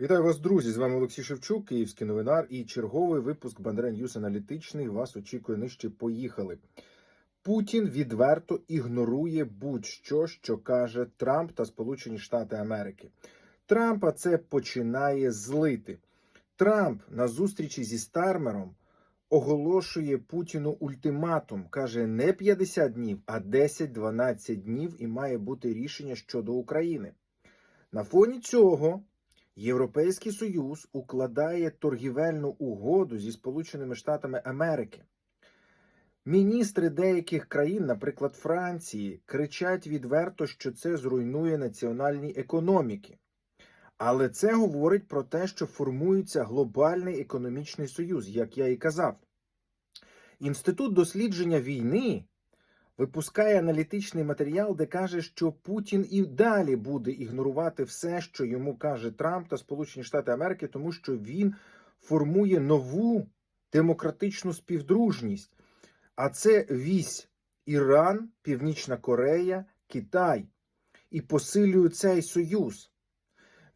Вітаю вас, друзі! З вами Олексій Шевчук, Київський новинар, і черговий випуск Бандера Ньюс аналітичний вас очікує нижче. Поїхали. Путін відверто ігнорує будь-що, що каже Трамп та Сполучені Штати Америки. Трампа це починає злити. Трамп на зустрічі зі Стармером оголошує Путіну ультиматум. каже не 50 днів, а 10-12 днів, і має бути рішення щодо України. На фоні цього. Європейський Союз укладає торгівельну угоду зі Сполученими Штатами Америки. Міністри деяких країн, наприклад Франції, кричать відверто, що це зруйнує національні економіки. Але це говорить про те, що формується глобальний економічний союз, як я і казав. Інститут дослідження війни випускає аналітичний матеріал, де каже, що Путін і далі буде ігнорувати все, що йому каже Трамп та Сполучені Штати Америки, тому що він формує нову демократичну співдружність. А це вісь Іран, Північна Корея, Китай і посилює цей союз.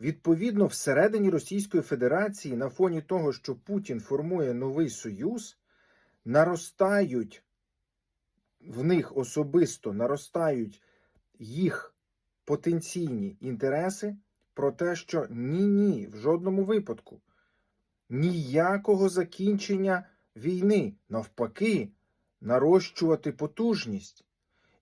Відповідно, всередині Російської Федерації, на фоні того, що Путін формує новий союз, наростають в них особисто наростають їх потенційні інтереси про те, що ні-ні, в жодному випадку ніякого закінчення війни, навпаки, нарощувати потужність.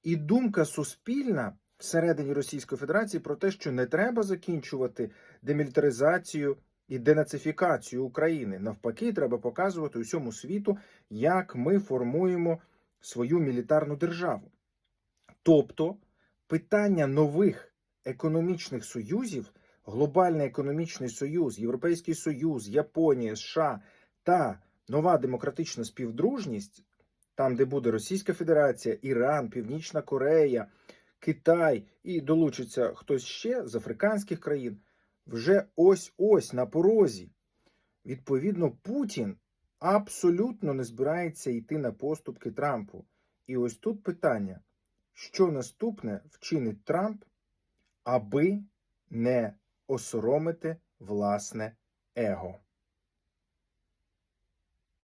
І думка суспільна всередині Російської Федерації про те, що не треба закінчувати демілітаризацію і денацифікацію України. Навпаки, треба показувати усьому світу, як ми формуємо свою мілітарну державу. Тобто питання нових економічних союзів, глобальний економічний союз, Європейський Союз, Японія, США та нова демократична співдружність, там, де буде Російська Федерація, Іран, Північна Корея, Китай і долучиться хтось ще з африканських країн, вже ось ось на порозі. Відповідно, Путін абсолютно не збирається йти на поступки Трампу. І ось тут питання: що наступне вчинить Трамп, аби не осоромити власне его?